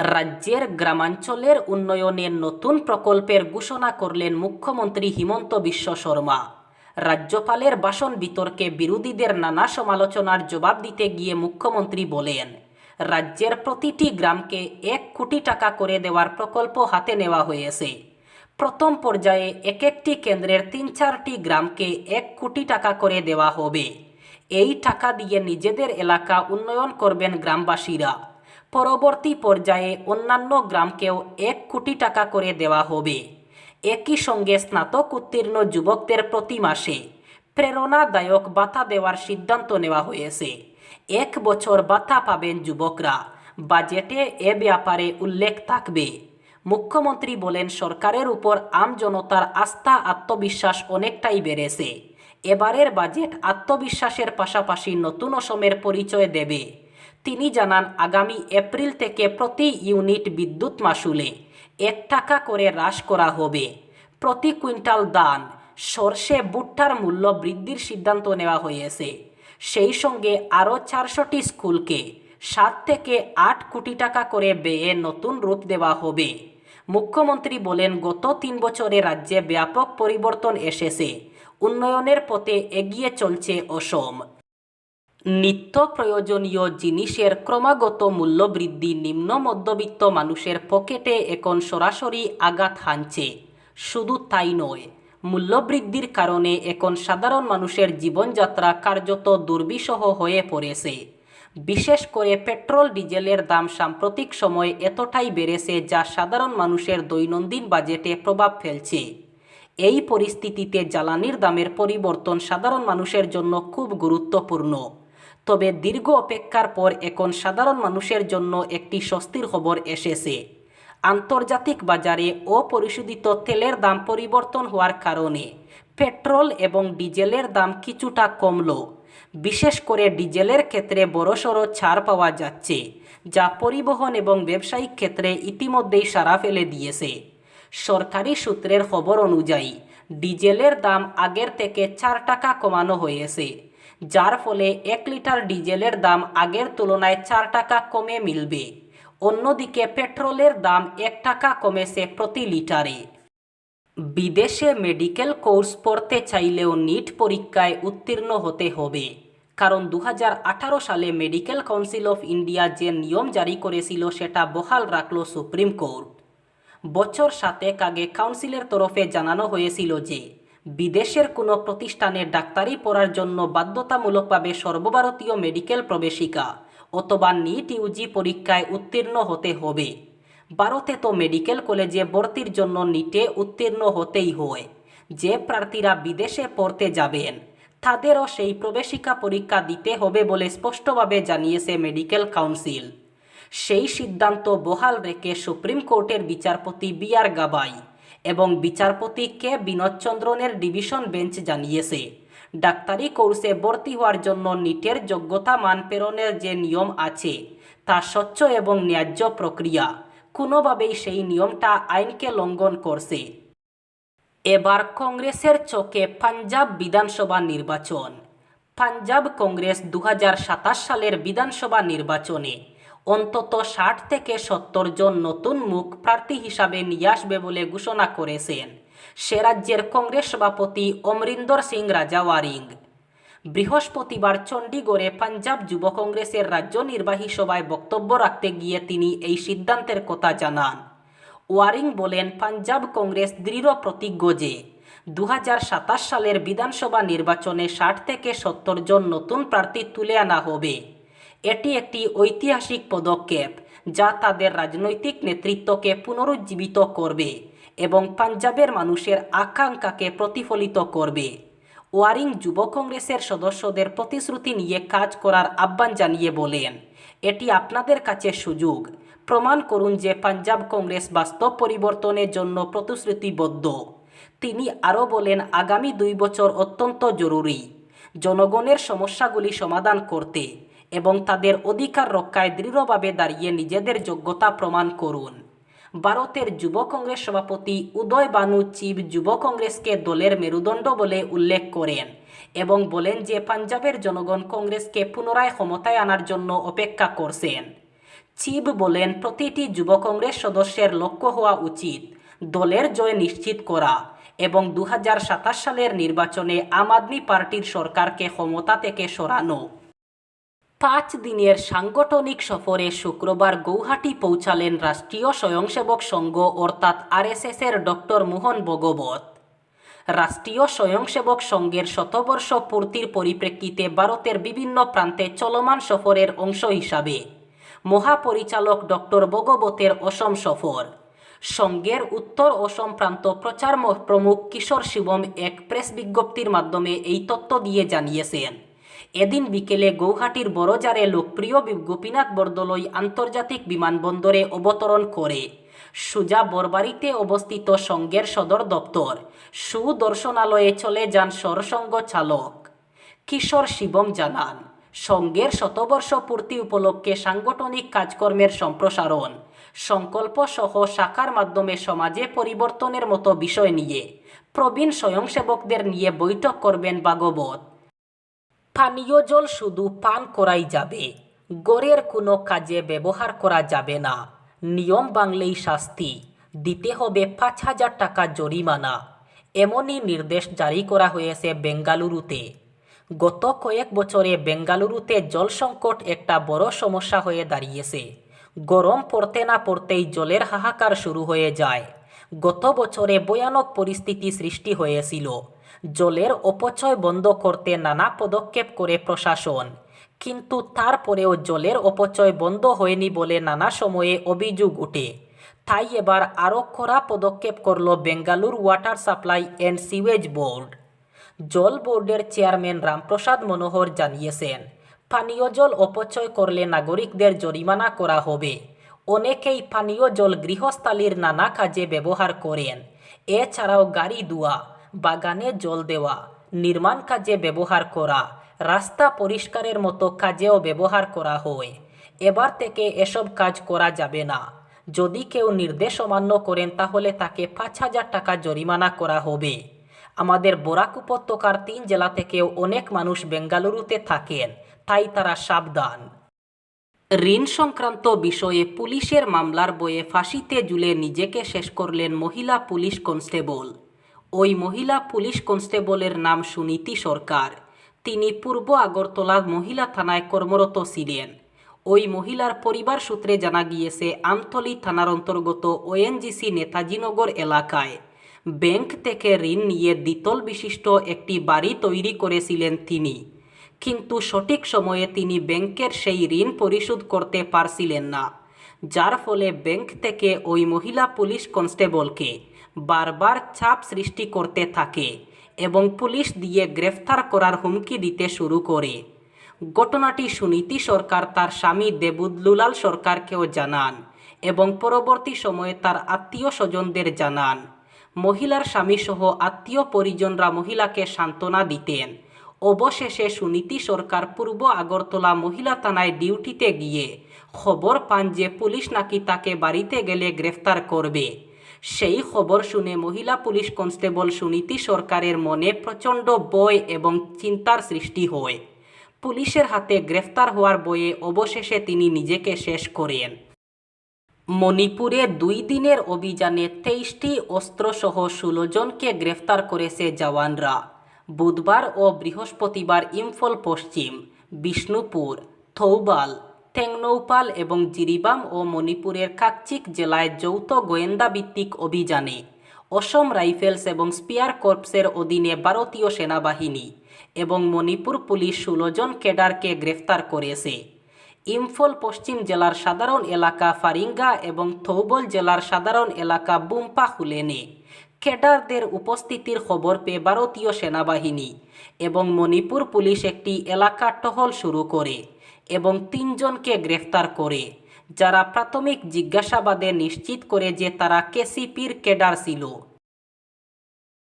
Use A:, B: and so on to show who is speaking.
A: রাজ্যের গ্রামাঞ্চলের উন্নয়নের নতুন প্রকল্পের ঘোষণা করলেন মুখ্যমন্ত্রী হিমন্ত বিশ্ব শর্মা। রাজ্যপালের ভাষণ বিতর্কে বিরোধীদের নানা সমালোচনার জবাব দিতে গিয়ে মুখ্যমন্ত্রী বলেন, রাজ্যের প্রতিটি গ্রামকে এক কোটি টাকা করে দেওয়ার প্রকল্প হাতে নেওয়া হয়েছে। প্রথম পর্যায়ে এক একটি কেন্দ্রের তিন চারটি গ্রামকে এক কোটি টাকা করে দেওয়া হবে। এই টাকা দিয়ে নিজেদের এলাকা উন্নয়ন করবেন গ্রামবাসীরা। পরবর্তী পর্যায়ে অন্যান্য গ্রামকেও এক কোটি টাকা করে দেওয়া হবে। একই সঙ্গে স্নাতক উত্তীর্ণ যুবকদের প্রতি মাসে প্রেরণাদায়ক বাতা দেওয়ার সিদ্ধান্ত নেওয়া হয়েছে। এক বছর বাতা পাবেন যুবকরা। বাজেটে এ ব্যাপারে উল্লেখ থাকবে। মুখ্যমন্ত্রী বলেন, সরকারের উপর আম জনতার আস্থা, আত্মবিশ্বাস অনেকটাই বেড়েছে। এবারের বাজেট আত্মবিশ্বাসের পাশাপাশি নতুন অসমের পরিচয় দেবে। তিনি জানান, আগামী এপ্রিল থেকে প্রতি ইউনিট বিদ্যুৎ মাসুলে এক টাকা করে হ্রাস করা হবে। প্রতি কুইন্টাল দান সর্ষে ভুট্টার মূল্য বৃদ্ধির সিদ্ধান্ত নেওয়া হয়েছে। সেই সঙ্গে আরও চারশোটি স্কুলকে সাত থেকে আট কোটি টাকা করে ব্যয়ে নতুন রূপ দেওয়া হবে। মুখ্যমন্ত্রী বলেন, গত তিন বছরে রাজ্যে ব্যাপক পরিবর্তন এসেছে। উন্নয়নের পথে এগিয়ে চলছে অসম। নিত্য প্রয়োজনীয় জিনিসের ক্রমাগত মূল্যবৃদ্ধি নিম্ন মধ্যবিত্ত মানুষের পকেটে এখন সরাসরি আঘাত হানছে। শুধু তাই নয় মূল্যবৃদ্ধির কারণে এখন সাধারণ মানুষের জীবনযাত্রা কার্যত দুর্বিষহ হয়ে পড়েছে। বিশেষ করে পেট্রোল, ডিজেলের দাম সাম্প্রতিক সময়ে এতটাই বেড়েছে যা সাধারণ মানুষের দৈনন্দিন বাজেটে প্রভাব ফেলছে। এই পরিস্থিতিতে জ্বালানির দামের পরিবর্তন সাধারণ মানুষের জন্য খুব গুরুত্বপূর্ণ। তবে দীর্ঘ অপেক্ষার পর এখন সাধারণ মানুষের জন্য একটি স্বস্তির খবর এসেছে। আন্তর্জাতিক বাজারে অপরিশোধিত তেলের দাম পরিবর্তন হওয়ার কারণে পেট্রোল এবং ডিজেলের দাম কিছুটা কমল। বিশেষ করে ডিজেলের ক্ষেত্রে বড়সড় ছাড় পাওয়া যাচ্ছে, যা পরিবহন এবং ব্যবসায়িক ক্ষেত্রে ইতিমধ্যেই সারা ফেলে দিয়েছে। সরকারি সূত্রের খবর অনুযায়ী ডিজেলের দাম আগের থেকে চার টাকা কমানো হয়েছে, যার ফলে এক লিটার ডিজেলের দাম আগের তুলনায় চার টাকা কমে মিলবে। অন্যদিকে পেট্রোলের দাম এক টাকা কমেছে প্রতি লিটারে। বিদেশে মেডিকেল কোর্স পড়তে চাইলেও নিট পরীক্ষায় উত্তীর্ণ হতে হবে, কারণ দু হাজার আঠারো সালে মেডিকেল কাউন্সিল অফ ইন্ডিয়া যে নিয়ম জারি করেছিল সেটা বহাল রাখল সুপ্রিম কোর্ট। বছর সাতেক আগে কাউন্সিলের তরফে জানানো হয়েছিল যে, বিদেশের কোনো প্রতিষ্ঠানে ডাক্তারি পড়ার জন্য বাধ্যতামূলকভাবে সর্বভারতীয় মেডিকেল প্রবেশিকা অথবা নিট ইউজি পরীক্ষায় উত্তীর্ণ হতে হবে। ভারতে তো মেডিকেল কলেজে ভর্তির জন্য নিটে উত্তীর্ণ হতেই হয়। যে প্রার্থীরা বিদেশে পড়তে যাবেন, তাদেরও সেই প্রবেশিকা পরীক্ষা দিতে হবে বলে স্পষ্টভাবে জানিয়েছে মেডিকেল কাউন্সিল। সেই সিদ্ধান্ত বহাল রেখে সুপ্রিম কোর্টের বিচারপতি বি আর গাবাই এবং বিচারপতি কে বিনোদচন্দ্রনের ডিভিশন বেঞ্চ জানিয়েছে। ডাক্তারি কোর্সে ভর্তি হওয়ার জন্য নিটের যোগ্যতা মান প্রেরণের যে নিয়ম আছে, তা স্বচ্ছ এবং ন্যায্য প্রক্রিয়া, কোনোভাবেই সেই নিয়মটা আইনকে লঙ্ঘন করছে। এবার কংগ্রেসের চোখে পাঞ্জাব বিধানসভা নির্বাচন। পাঞ্জাব কংগ্রেস দু হাজার সাতাশ সালের বিধানসভা নির্বাচনে অন্তত ষাট থেকে সত্তর জন নতুন মুখ প্রার্থী হিসাবে নিয়ে আসবে বলে ঘোষণা করেছেন সে রাজ্যের কংগ্রেস সভাপতি অমরিন্দর সিং রাজাওয়ারিং। বৃহস্পতিবার চণ্ডীগড়ে পাঞ্জাব যুব কংগ্রেসের রাজ্য নির্বাহী সভায় বক্তব্য রাখতে গিয়ে তিনি এই সিদ্ধান্তের কথা জানান। ওয়ারিং বলেন, পাঞ্জাব কংগ্রেস দৃঢ় প্রতিজ্ঞ যে দু হাজার সাতাশ সালের বিধানসভা নির্বাচনে ষাট থেকে সত্তর জন নতুন প্রার্থী তুলে আনা হবে। এটি একটি ঐতিহাসিক পদক্ষেপ যা তাদের রাজনৈতিক নেতৃত্বকে পুনরুজ্জীবিত করবে এবং পাঞ্জাবের মানুষের আকাঙ্ক্ষাকে প্রতিফলিত করবে। ওয়ারিং যুব কংগ্রেসের সদস্যদের প্রতিশ্রুতি নিয়ে কাজ করার আহ্বান জানিয়ে বলেন, এটি আপনাদের কাছে সুযোগ। প্রমাণ করুন যে পাঞ্জাব কংগ্রেস বাস্তব পরিবর্তনের জন্য প্রতিশ্রুতিবদ্ধ। তিনি আরও বলেন, আগামী দুই বছর অত্যন্ত জরুরি। জনগণের সমস্যাগুলি সমাধান করতে এবং তাদের অধিকার রক্ষায় দৃঢ়ভাবে দাঁড়িয়ে নিজেদের যোগ্যতা প্রমাণ করুন। ভারতের যুব কংগ্রেস সভাপতি উদয় বানু চিব যুব কংগ্রেসকে দলের মেরুদণ্ড বলে উল্লেখ করেন এবং বলেন যে পাঞ্জাবের জনগণ কংগ্রেসকে পুনরায় ক্ষমতায় আনার জন্য অপেক্ষা করছেন। চিব বলেন, প্রতিটি যুব কংগ্রেস সদস্যের লক্ষ্য হওয়া উচিত, দলের জয় নিশ্চিত করা এবং দু হাজার সাতাশ সালের নির্বাচনে আম আদমি পার্টির সরকারকে ক্ষমতা থেকে সরানো। পাঁচ দিনের সাংগঠনিক সফরে শুক্রবার গৌহাটি পৌঁছালেন রাষ্ট্রীয় স্বয়ংসেবক সংঘ, অর্থাৎ আরএসএসের ডক্টর মোহন ভগবত রাষ্ট্রীয় স্বয়ংসেবক সংঘের শতবর্ষ পূর্তির পরিপ্রেক্ষিতে ভারতের বিভিন্ন প্রান্তে চলমান সফরের অংশ হিসাবে মহাপরিচালক ডক্টর ভগবতের অসম সফর। সংঘের উত্তর অসম প্রান্ত প্রচার প্রমুখ কিশোর শিবম এক প্রেস বিজ্ঞপ্তির মাধ্যমে এই তথ্য দিয়ে জানিয়েছেন। এদিন বিকেলে গৌহাটির বড়জারে লোকপ্রিয় গোপীনাথ বরদলৈ আন্তর্জাতিক বিমানবন্দরে অবতরণ করে। সুজা বরবাড়িতে অবস্থিত সংঘের সদর দপ্তর। সুদর্শনালয়ে চলে যান সরসংঘ চালক। কিশোর শিবম জানান, সংঘের শতবর্ষ পূর্তি উপলক্ষে সাংগঠনিক কাজকর্মের সম্প্রসারণ, সংকল্প সহ শাখার মাধ্যমে সমাজে পরিবর্তনের মতো বিষয় নিয়ে। প্রবীণ স্বয়ংসেবকদের নিয়ে বৈঠক করবেন ভাগবত পানীয় জল শুধু পান করাই যাবে। গড়ের কোনো কাজে ব্যবহার করা যাবে না। নিয়ম বাংলেই শাস্তি। দিতে হবে পাঁচ হাজার টাকা জরিমানা। এমনই নির্দেশ জারি করা হয়েছে বেঙ্গালুরুতে। গত কয়েক বছরে বেঙ্গালুরুতে জল সংকট একটা বড় সমস্যা হয়ে দাঁড়িয়েছে। গরম পড়তে না পড়তেই জলের হাহাকার শুরু হয়ে যায়। গত বছরে ভয়ানক পরিস্থিতি সৃষ্টি হয়েছিল জলের অপচয় বন্ধ করতে নানা পদক্ষেপ করে প্রশাসন কিন্তু তারপরেও জলের অপচয় বন্ধ হয়নি বলে নানা সময়ে অভিযোগ ওঠে তাই এবার আরও কড়া পদক্ষেপ করল Bengaluru water supply and sewage board জল বোর্ডের চেয়ারম্যান রামপ্রসাদ মনোহর জানিয়েছেন, পানীয় জল অপচয় করলে নাগরিকদের জরিমানা করা হবে। অনেকেই পানীয় জল গৃহস্থালির নানা কাজে ব্যবহার করেন। এছাড়াও গাড়ি ধোয়া, বাগানে জল দেওয়া, নির্মাণ কাজে ব্যবহার করা, রাস্তা পরিষ্কারের মতো কাজেও ব্যবহার করা হয়। এবার থেকে এসব কাজ করা যাবে না। যদি কেউ নির্দেশ অমান্য করেন, তাহলে তাকে পাঁচ হাজার টাকা জরিমানা করা হবে। আমাদের বরাক উপত্যকার তিন জেলা থেকেও অনেক মানুষ বেঙ্গালুরুতে থাকেন, তাই তারা সাবধান। ঋণ সংক্রান্ত বিষয়ে পুলিশের মামলার বয়ে ফাঁসিতে ঝুলে নিজেকে শেষ করলেন মহিলা পুলিশ কনস্টেবল। ওই মহিলা পুলিশ কনস্টেবলের নাম সুনীতি সরকার। তিনি পূর্ব আগরতলার মহিলা থানায় কর্মরত ছিলেন। ওই মহিলার পরিবার সূত্রে জানা গিয়েছে, আমতলী থানার অন্তর্গত ওএনজিসি নেতাজিনগর এলাকায় ব্যাংক থেকে ঋণ নিয়ে দ্বিতল বিশিষ্ট একটি বাড়ি তৈরি করেছিলেন তিনি। কিন্তু সঠিক সময়ে তিনি ব্যাংকের সেই ঋণ পরিশোধ করতে পারছিলেন না, যার ফলে ব্যাংক থেকে ওই মহিলা পুলিশ কনস্টেবলকে বারবার চাপ সৃষ্টি করতে থাকে এবং পুলিশ দিয়ে গ্রেফতার করার হুমকি দিতে শুরু করে। ঘটনাটি সুনীতি সরকার, তার স্বামী দেবুদলুলাল সরকারকেও জানান এবং পরবর্তী সময়ে তার আত্মীয় স্বজনদের জানান। মহিলার স্বামীসহ আত্মীয় পরিজনরা মহিলাকে সান্ত্বনা দিতেন অবশেষে সুনীতি সরকার পূর্ব আগরতলা মহিলা থানায় ডিউটিতে গিয়ে খবর পান যে পুলিশ নাকি তাকে বাড়িতে গেলে গ্রেফতার করবে। সেই খবর শুনে মহিলা পুলিশ কনস্টেবল সুনীতি সরকারের মনে প্রচণ্ড বয় এবং চিন্তার সৃষ্টি হয়। পুলিশের হাতে গ্রেফতার হওয়ার বয়ে অবশেষে তিনি নিজেকে শেষ করেন। মণিপুরে দুই দিনের অভিযানে তেইশটি অস্ত্রসহ ষোলো জনকে গ্রেফতার করেছে জওয়ানরা। বুধবার ও বৃহস্পতিবার ইম্ফল পশ্চিম, বিষ্ণুপুর, থৌবাল থেংনৌপাল এবং জিরিবাম ও মণিপুরের কাকচিক জেলায় যৌথ গোয়েন্দা ভিত্তিক অভিযানে অসম রাইফেলস এবং স্পিয়ার কর্পসের অধীনে ভারতীয় সেনাবাহিনী এবং মণিপুর পুলিশ ষোলো জন ক্যাডারকে গ্রেফতার করেছে। ইম্ফল পশ্চিম জেলার সাধারণ এলাকা ফারিঙ্গা এবং থৌবল জেলার সাধারণ এলাকা বুম্পা হুলেনে ক্যাডারদের উপস্থিতির খবর পেয়ে ভারতীয় সেনাবাহিনী এবং মণিপুর পুলিশ একটি এলাকা টহল শুরু করে এবং তিনজনকে গ্রেফতার করে, যারা প্রাথমিক জিজ্ঞাসাবাদে নিশ্চিত করে যে তারা কেসিপির ক্যাডার ছিল।